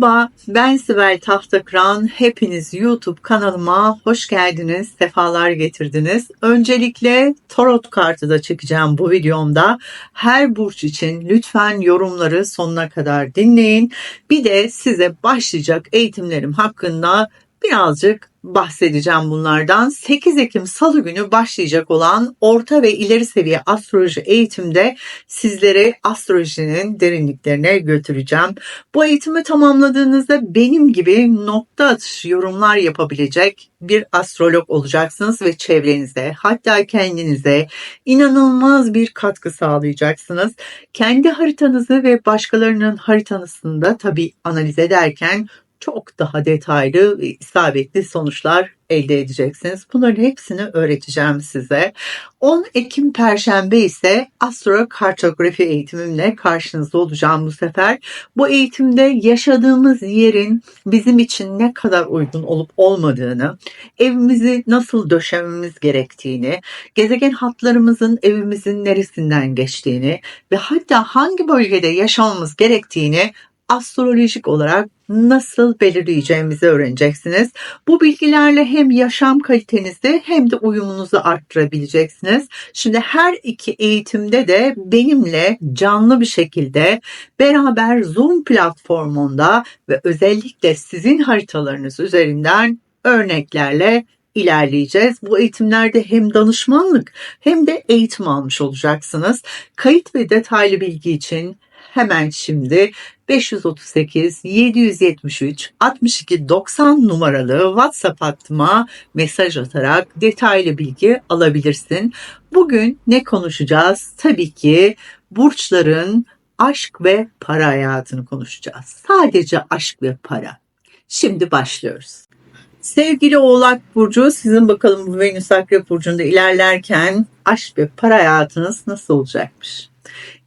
Merhaba, ben Sibel Tahtakıran. Hepiniz YouTube kanalıma hoş geldiniz, sefalar getirdiniz. Öncelikle tarot kartı da çekeceğim bu videomda. Her burç için lütfen yorumları sonuna kadar dinleyin. Bir de size başlayacak eğitimlerim hakkında birazcık bahsedeceğim bunlardan. 8 Ekim Salı günü başlayacak olan orta ve ileri seviye astroloji eğitimde sizleri astrolojinin derinliklerine götüreceğim. Bu eğitimi tamamladığınızda benim gibi nokta atışı yorumlar yapabilecek bir astrolog olacaksınız ve çevrenizde hatta kendinize inanılmaz bir katkı sağlayacaksınız. Kendi haritanızı ve başkalarının haritanızını da tabii analiz ederken çok daha detaylı ve isabetli sonuçlar elde edeceksiniz. Bunların hepsini öğreteceğim size. 10 Ekim Perşembe ise astrokartografi eğitimimle karşınızda olacağım bu sefer. Bu eğitimde yaşadığımız yerin bizim için ne kadar uygun olup olmadığını, evimizi nasıl döşememiz gerektiğini, gezegen hatlarımızın evimizin neresinden geçtiğini ve hatta hangi bölgede yaşamamız gerektiğini astrolojik olarak nasıl belirleyeceğimizi öğreneceksiniz. Bu bilgilerle hem yaşam kalitenizi hem de uyumunuzu arttırabileceksiniz. Şimdi her iki eğitimde de benimle canlı bir şekilde beraber Zoom platformunda ve özellikle sizin haritalarınız üzerinden örneklerle ilerleyeceğiz. Bu eğitimlerde hem danışmanlık hem de eğitim almış olacaksınız. Kayıt ve detaylı bilgi için hemen şimdi 538 773 62 90 numaralı WhatsApp hattıma mesaj atarak detaylı bilgi alabilirsin. Bugün ne konuşacağız? Tabii ki burçların aşk ve para hayatını konuşacağız. Sadece aşk ve para. Şimdi başlıyoruz. Sevgili Oğlak Burcu, sizin bakalım bu Venüs Akrep Burcu'nda ilerlerken aşk ve para hayatınız nasıl olacakmış?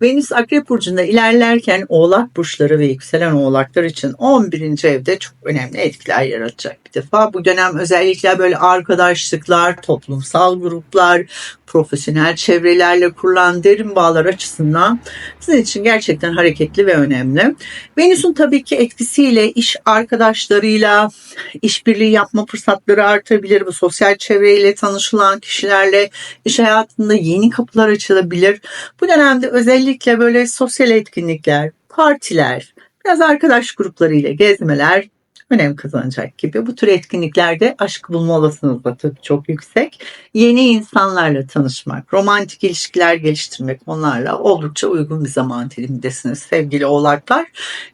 Venüs Akrep Burcu'nda ilerlerken Oğlak Burçları ve yükselen Oğlaklar için 11. evde çok önemli etkiler yaratacak bir defa. Bu dönem özellikle böyle arkadaşlıklar, toplumsal gruplar, profesyonel çevrelerle kurulan derin bağlar açısından sizin için gerçekten hareketli ve önemli. Venüs'ün tabii ki etkisiyle iş arkadaşlarıyla işbirliği yapma fırsatları artabilir. Bu sosyal çevreyle tanışılan kişilerle iş hayatında yeni kapılar açılabilir. Bu dönemde özellikle böyle sosyal etkinlikler, partiler, biraz arkadaş gruplarıyla gezmeler önem kazanacak gibi. Bu tür etkinliklerde aşk bulma olasılığınız da çok yüksek. Yeni insanlarla tanışmak, romantik ilişkiler geliştirmek onlarla oldukça uygun bir zaman dilimindesiniz sevgili oğlaklar.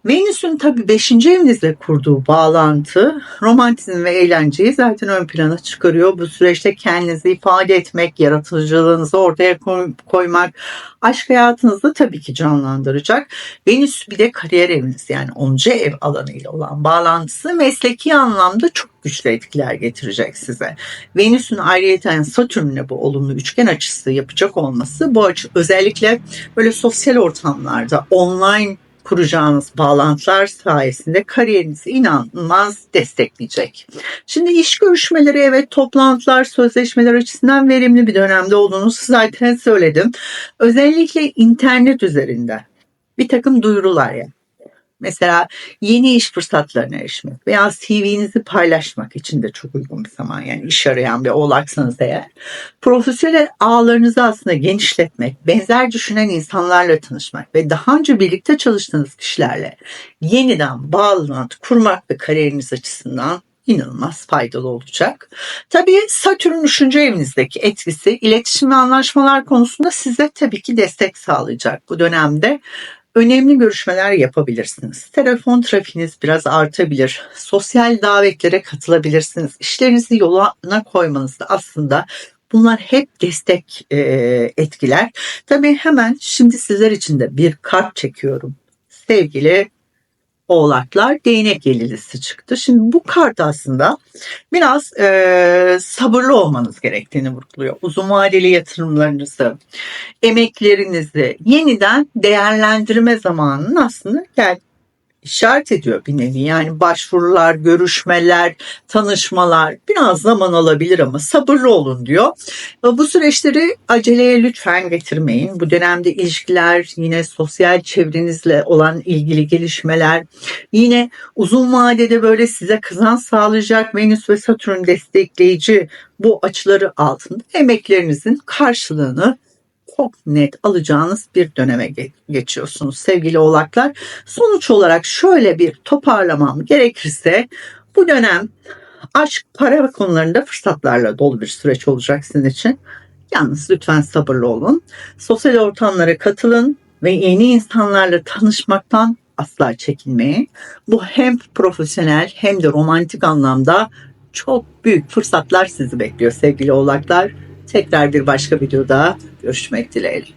Venüs'ün tabii 5. evinizle kurduğu bağlantı romantizm ve eğlenceyi zaten ön plana çıkarıyor. Bu süreçte kendinizi ifade etmek, yaratıcılığınızı ortaya koymak, aşk hayatınızı tabii ki canlandıracak. Venüs bir de kariyer eviniz yani 10. ev alanıyla olan bağlantısı mesleki anlamda çok güçlü etkiler getirecek size. Venüs'ün ayrıyeten Satürn'le bu olumlu üçgen açısı yapacak olması bu açı özellikle böyle sosyal ortamlarda online kuracağınız bağlantılar sayesinde kariyerinizi inanılmaz destekleyecek. Şimdi iş görüşmeleri evet toplantılar, sözleşmeler açısından verimli bir dönemde olduğunu zaten söyledim. Özellikle internet üzerinde bir takım duyurular yani Mesela yeni iş fırsatlarına erişmek veya CV'nizi paylaşmak için de çok uygun bir zaman. Yani iş arayan bir oğlaksanız eğer. Profesyonel ağlarınızı aslında genişletmek, benzer düşünen insanlarla tanışmak ve daha önce birlikte çalıştığınız kişilerle yeniden bağlantı kurmak ve kariyeriniz açısından inanılmaz faydalı olacak. Tabii Satürn 3. evinizdeki etkisi iletişim ve anlaşmalar konusunda size tabii ki destek sağlayacak bu dönemde önemli görüşmeler yapabilirsiniz. Telefon trafiğiniz biraz artabilir. Sosyal davetlere katılabilirsiniz. İşlerinizi yoluna koymanızda aslında Bunlar hep destek e, etkiler. Tabii hemen şimdi sizler için de bir kart çekiyorum. Sevgili oğlaklar değnek yelilisi çıktı. Şimdi bu kart aslında biraz e, sabırlı olmanız gerektiğini vurguluyor. Uzun vadeli yatırımlarınızı, emeklerinizi yeniden değerlendirme zamanının aslında gel işaret ediyor bir nevi. Yani başvurular, görüşmeler, tanışmalar biraz zaman alabilir ama sabırlı olun diyor. Bu süreçleri aceleye lütfen getirmeyin. Bu dönemde ilişkiler, yine sosyal çevrenizle olan ilgili gelişmeler, yine uzun vadede böyle size kazanç sağlayacak Venüs ve Satürn destekleyici bu açıları altında emeklerinizin karşılığını çok net alacağınız bir döneme ge- geçiyorsunuz sevgili oğlaklar. Sonuç olarak şöyle bir toparlamam gerekirse bu dönem aşk, para konularında fırsatlarla dolu bir süreç olacak sizin için. Yalnız lütfen sabırlı olun. Sosyal ortamlara katılın ve yeni insanlarla tanışmaktan asla çekinmeyin. Bu hem profesyonel hem de romantik anlamda çok büyük fırsatlar sizi bekliyor sevgili oğlaklar. Tekrar bir başka videoda görüşmek dileğiyle.